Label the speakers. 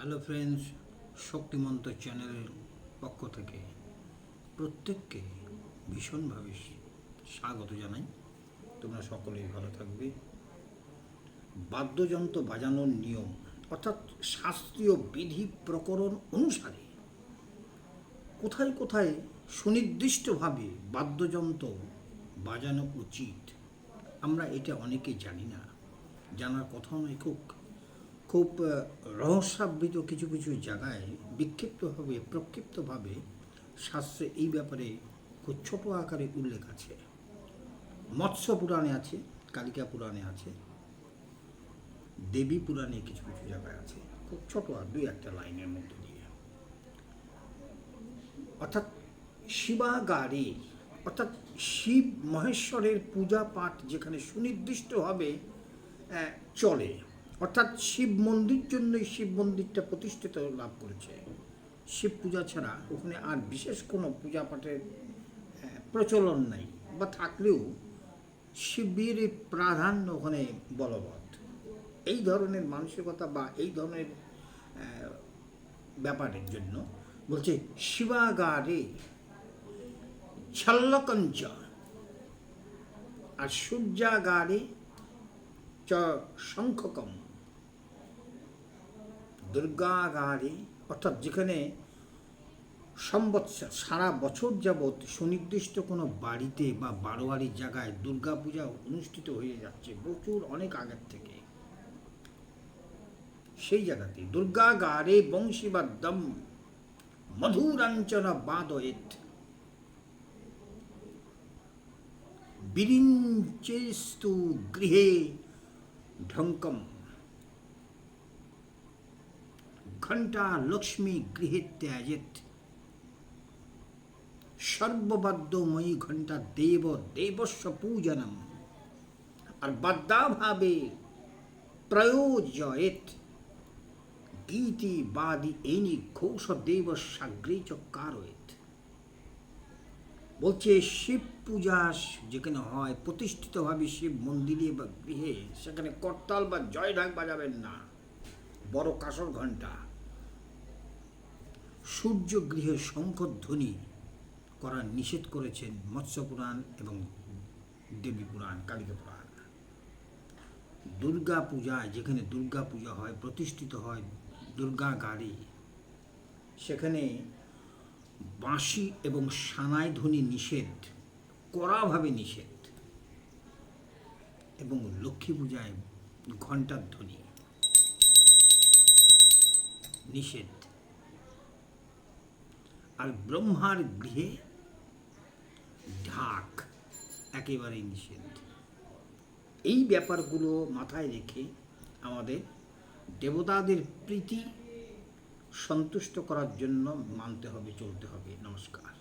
Speaker 1: Hello friends, শক্তিমন্ত চ্যানেলের পক্ষ থেকে প্রত্যেককে ভীষণভাবে স্বাগত জানাই। তোমরা সকলেই ভালো থাকবে। বাদ্যযন্ত্র বাজানোর নিয়ম, অর্থাৎ শাস্ত্রীয় বিধি প্রকরণ অনুসারে কোথায় কোথায় সুনির্দিষ্টভাবে বাদ্যযন্ত্র বাজানো উচিত, আমরা এটা অনেকে জানি না। জানার কথাও নয় খুব খুব রহস্যাবৃত কিছু কিছু জায়গায় বিক্ষিপ্তভাবে, প্রক্ষিপ্তভাবে শাস্ত্রে এই ব্যাপারে খুব ছোট আকারে উল্লেখ আছে। মৎস্য পুরাণে আছে, কালিকা পুরাণে আছে, দেবী পুরাণে কিছু কিছু জায়গায় আছে, খুব ছোট আর দুই একটা লাইনের মধ্যে দিয়ে। অর্থাৎ শিবাগারে, অর্থাৎ শিব মহেশ্বরের পূজা পাঠ যেখানে সুনির্দিষ্টভাবে চলে। অর্থাৎ শিব মন্দির জন্যই শিব মন্দিরটা প্রতিষ্ঠিত লাভ করেছে। শিব পূজা ছাড়া ওখানে আর বিশেষ কোনো পূজা পাঠের প্রচলন নাই বা থাকলেও শিবের প্রাধান্য ওখানে বলবৎ। এই ধরনের মানসিকতা বা এই ধরনের ব্যাপারের জন্য বলছে শিবাগারে ছল্লকঞ্চ। আর সূর্যাগারে চ শঙ্খকম। দুর্গাগারে, অর্থাৎ যেখানে সম্বৎসর সারা বছর যাবৎ সুনির্দিষ্ট কোনো বাড়িতে বা বারোয়ারির জায়গায় দুর্গাপূজা অনুষ্ঠিত হয়ে যাচ্ছে প্রচুর অনেক আগের থেকে। সেই জায়গাতে দুর্গাগারে বংশীবাদ্যম মধুরাঞ্চনা বাদয়েত। বিরিঞ্চেস্তু গৃহে ঢঙ্কম। ঘণ্টা লক্ষ্মী গৃহে ত্যাজেত। সর্ববাদ্যময়ী ঘণ্টা দেব, দেবস্ব পূজনম। আর বাদ্যাভাবে প্রয়োজয়েত। গীতি বাদি এনি ঘোষ দেব সাগ্রে চ কারয়েত বলছে, শিব পূজা যেখানে হয়, প্রতিষ্ঠিতভাবে শিব মন্দিরে বা গৃহে, সেখানে করতাল বা জয় ঢাক বাজাবেন না। বড় কাসর ঘণ্টা। সূর্য গৃহে শঙ্খধ্বনি করা নিষেধ করেছেন মৎস্য পুরাণ এবং দেবী পুরাণ, কালিকা পুরাণ। দুর্গা পূজায় যেখানে দুর্গা পূজা হয়, প্রতিষ্ঠিত হয় দুর্গা গাড়ি, সেখানে বাঁশি এবং সানাই ধ্বনি নিষেধ, কড়াভাবে নিষেধ এবং লক্ষ্মী পূজায় ঘণ্টার ধ্বনি নিষেধ। আর ব্রহ্মার গৃহে ঢাক একেবারে নিষেধ এই ব্যাপারগুলো মাথায় রেখে আমাদের দেবতাদের প্রীতি সন্তুষ্ট করার জন্য মানতে হবে, চলতে হবে। নমস্কার।